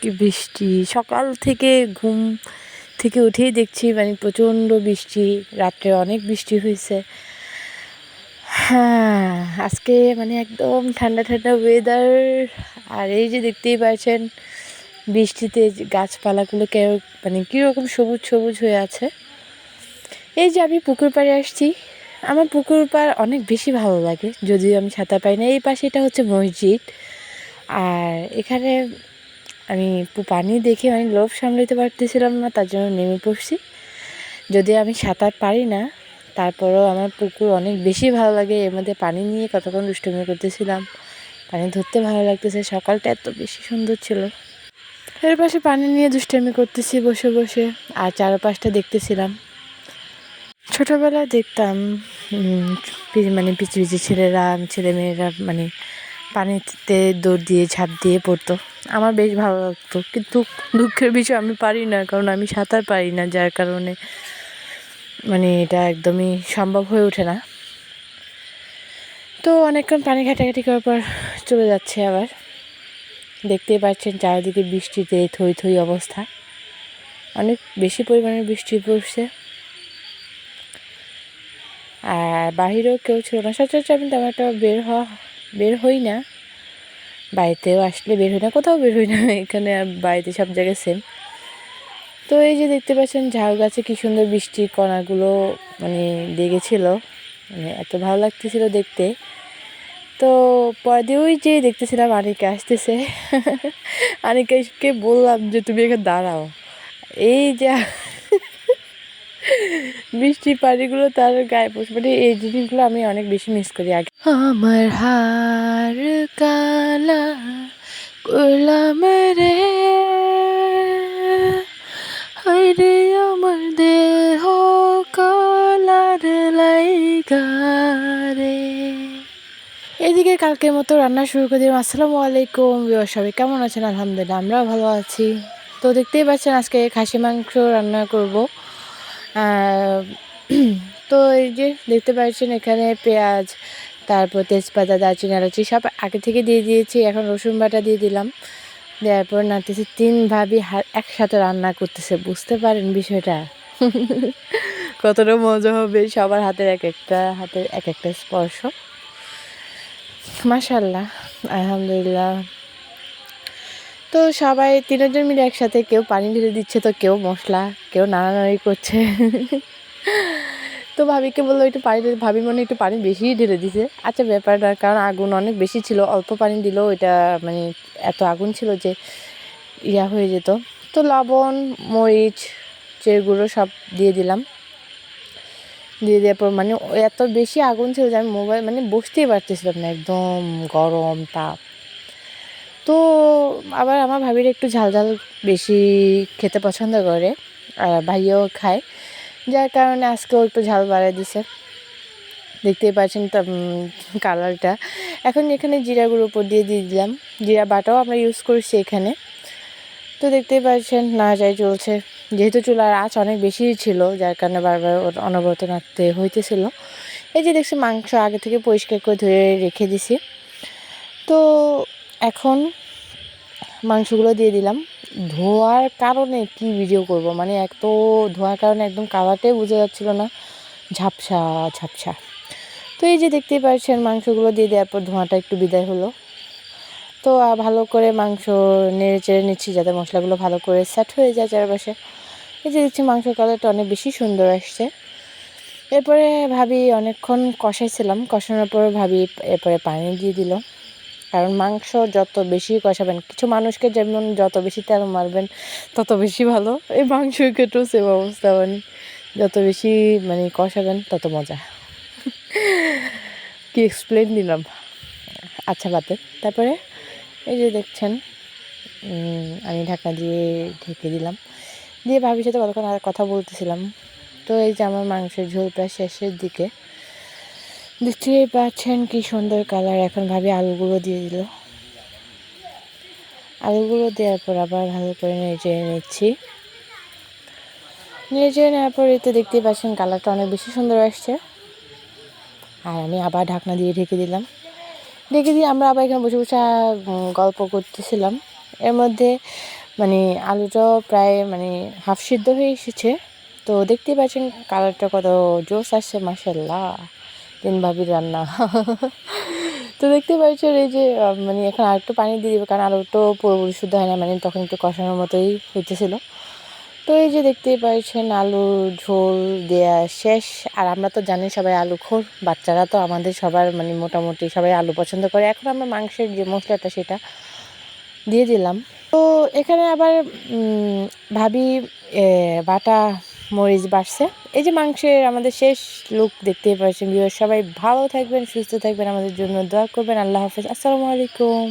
কি বৃষ্টি, সকাল থেকে ঘুম থেকে উঠেই দেখছি মানে প্রচণ্ড বৃষ্টি, রাত্রে অনেক বৃষ্টি হয়েছে। হ্যাঁ আজকে মানে একদম ঠান্ডা ঠান্ডা ওয়েদার আর এই যে দেখতেই পাচ্ছেন, বৃষ্টিতে গাছপালাগুলো কেউ মানে কীরকম সবুজ সবুজ হয়ে আছে। এই যে আমি পুকুর পাড়ে আসছি, আমার পুকুর পাড় অনেক বেশি ভালো লাগে, যদিও আমি সাঁতার পাই না। এই পাশে এটা হচ্ছে মসজিদ। আর এখানে আমি পানি দেখে আমি লোভ সামলাতে পারতেছিলাম না, তার জন্য নেমে পড়ছি। যদি আমি সাঁতার পারি না, তারপরেও আমার পুকুর অনেক বেশি ভালো লাগে, এর মধ্যে পানি নিয়ে কতক্ষণ দুষ্টুমি করতেছিলাম, পানি ধরতে ভালো লাগতেছে, সকালটা এত বেশি সুন্দর ছিল। এর পাশে পানি নিয়ে দুষ্টামি করতেছি বসে বসে, আর চারপাশটা দেখতেছিলাম। ছোটোবেলায় দেখতাম মানে পিচি পিচি ছেলেরা ছেলে মেয়েরা মানে পানিতে দৌড় দিয়ে, ঝাঁপ দিয়ে পড়তো। আমার বেশ ভালো লাগতো। কিন্তু দুঃখের বিষয়, আমি পারি না, কারণ আমি সাঁতার পারি না, যার কারণে মানে এটা একদমই সম্ভব হয়ে ওঠে না। তো অনেকক্ষণ পানি ঘাটাঘাটি করার পর চলে যাচ্ছে আবার। দেখতেই পাচ্ছেন চারিদিকে বৃষ্টিতে থই থই অবস্থা। অনেক বেশি পরিমাণে বৃষ্টি পড়ছে। আর বাহিরেও কেউ ছিল না। সচরাচর আমি তেমন একটা বের হওয়া বের হই না। বাড়িতেও আসলে বের হই না, কোথাও বের হই না, এখানে আর বাড়িতে সব জায়গায় সেম তো এই যে দেখতে পাচ্ছেন ঝাউ গাছে কি সুন্দর বৃষ্টির কণাগুলো মানে লেগেছিল মানে এত ভালো লাগতেছিল দেখতে। তো পরে দিয়ে ওই যে দেখতেছিলাম আনিকা আসতেছে। আনিকাকে বললাম যে, তুমি এখানে দাঁড়াও। এই যা বৃষ্টির পানিগুলো তার গায়ে পড়ছে। মানে এই জিনিসগুলো আমি অনেক বেশি মিস করি আগে। আমার হার কালা করলাম রে, হায়রে আমার দেহ কলার লাইগা রে। এদিকে কালকের মতো রান্না শুরু করে দিলাম। আসসালামু আলাইকুম সবাই কেমন আছেন? আলহামদুলিল্লাহ, আমরাও ভালো আছি। তো দেখতেই পাচ্ছেন আজকে খাসি মাংস রান্না করব। তো এই যে দেখতে পাচ্ছেন এখানে পেঁয়াজ, তারপর তেজপাতা, দারচিনি, এলাচি সব আগে থেকে দিয়ে দিয়েছি, এখন রসুন বাটা দিয়ে দিলাম। দেওয়ার পর নাড়তেছি, তিন ভাবি একসাথে রান্না করতেছে, বুঝতে পারেন বিষয়টা? কতটা মজা হবে, সবার হাতের এক একটা, হাতের এক একটা স্পর্শ। মাশাল্লাহ আলহামদুলিল্লাহ। তো সবাই তিনজন মিলে একসাথে কেউ পানি ঢেলে দিচ্ছে, তো কেউ মশলা, কেউ নাড়ানাড়ি করছে। তো ভাবিকে বলল একটু পানি ভাবি মনে একটু পানি বেশিই ঢেলে দিছে। আচ্ছা ব্যাপারটা কারণ আগুন অনেক বেশি ছিল, অল্প পানি দিলেও এটা মানে এত আগুন ছিল যে ইয়া হয়ে যেত। তো লবণ, মরিচ চেরগুলো সব দিয়ে দিলাম। দিয়ে দেওয়ার পর মানে এত বেশি আগুন ছিল যে আমি মোবাইল মানে বসতেই পারতেছিলাম না, একদম গরম তাপ। তো আবার আমার ভাবির একটু ঝাল ঝাল বেশি খেতে পছন্দ করে, আর ভাইয়াও খায়। যার কারণে আজকেও একটু ঝাল বাড়ায় দিছে। দেখতেই পাচ্ছেন কালারটা। এখন এখানে জিরাগুলো উপর দিয়ে দিয়ে দিলাম। জিরা বাটাও আমরা ইউজ করছি এখানে। তো দেখতেই পাচ্ছেন না যাই চলছে। যেহেতু চুলার আঁচ অনেক বেশি ছিল, যার কারণে বারবার অনবরত নাড়তে হইতেছিল। এই যে দেখছি মাংস আগে থেকে পরিষ্কার করে ধুয়ে রেখে দিছি। তো এখন মাংসগুলো দিয়ে দিলাম। ধোয়ার কারণে কি ভিডিও করব? মানে এক তো ধোয়ার কারণে একদম কালারটাই বোঝা যাচ্ছিল না। ঝাপসা ঝাপসা। তো এই যে দেখতেই পাচ্ছেন, মাংসগুলো দিয়ে দেওয়ার পর ধোঁয়াটা একটু বিদায় হলো। তো ভালো করে মাংস নেড়ে চেড়ে নিচ্ছি যাতে মশলাগুলো ভালো করে সেট হয়ে যায় চারপাশে। এই যে দেখছি মাংসের কালারটা অনেক বেশি সুন্দর আসছে। এরপরে ভাবি অনেকক্ষণ কষাইছিলাম। কষানোর পর ভাবি এরপরে পানি দিয়ে দিল। কারণ মাংস যত বেশি কষাবেন, কিছু মানুষকে যেমন যত বেশি তেল মারবেন, তত বেশি ভালো। এই মাংসের ক্ষেত্রেও সেম অবস্থা মানে যত বেশি মানে কষাবেন, তত মজা। কি এক্সপ্লেন দিলাম? আচ্ছা বাদে তারপরে এই যে দেখছেন আমি ঢাকা দিয়ে ঢেকে দিলাম। দিয়ে ভাবির সাথে কতক্ষণ আর কথা বলতেছিলাম। তো এই যে আমার মাংসের ঝোল প্রায় শেষের দিকে। দেখতেই পাচ্ছেন কি সুন্দর কালার এখন ভাবি আলুগুলো দিয়ে দিল। আলুগুলো দেওয়ার পর আবার ভালো করে নেড়ে নিচ্ছি। নেড়ে নেওয়ার পর এতে দেখতেই পাচ্ছেন কালারটা অনেক বেশি সুন্দর আসছে। আর আমি আবার ঢাকনা দিয়ে ঢেকে দিলাম। ঢেকে দিয়ে আমরা আবার এখানে বসে বসে গল্প করতেছিলাম। এর মধ্যে মানে আলুটাও প্রায় মানে হাফ সিদ্ধ হয়ে এসেছে। তো দেখতেই পাচ্ছেন কালারটা কত জোস আসছে মাসাল্লাহ তিন ভাবির রান্না। তো দেখতে পাচ্ছেন এই যে মানে এখন আর একটু পানি দিয়ে দেবে, কারণ আলুটো পুরোপুরি শুদ্ধ হয় না মানে তখন একটু কষানোর মতোই হইতেছিল। তো এই যে দেখতে পাচ্ছেন আলুর ঝোল দেয়া শেষ, আর আমরা তো জানি সবাই আলু খোর, বাচ্চারা তো আমাদের সবার মানে মোটামুটি সবাই আলু পছন্দ করে। এখন আমরা মাংসের যে মশলাটা সেটা দিয়ে দিলাম। তো এখানে আবার ভাবি বাটা মরিচ বাড়ছে। এই যে মাংসের আমাদের শেষ লুক দেখতেই পাচ্ছেন সবাই ভালো থাকবেন, সুস্থ থাকবেন, আমাদের জন্য দোয়া করবেন, আল্লাহ হাফেজ, আসসালামু আলাইকুম।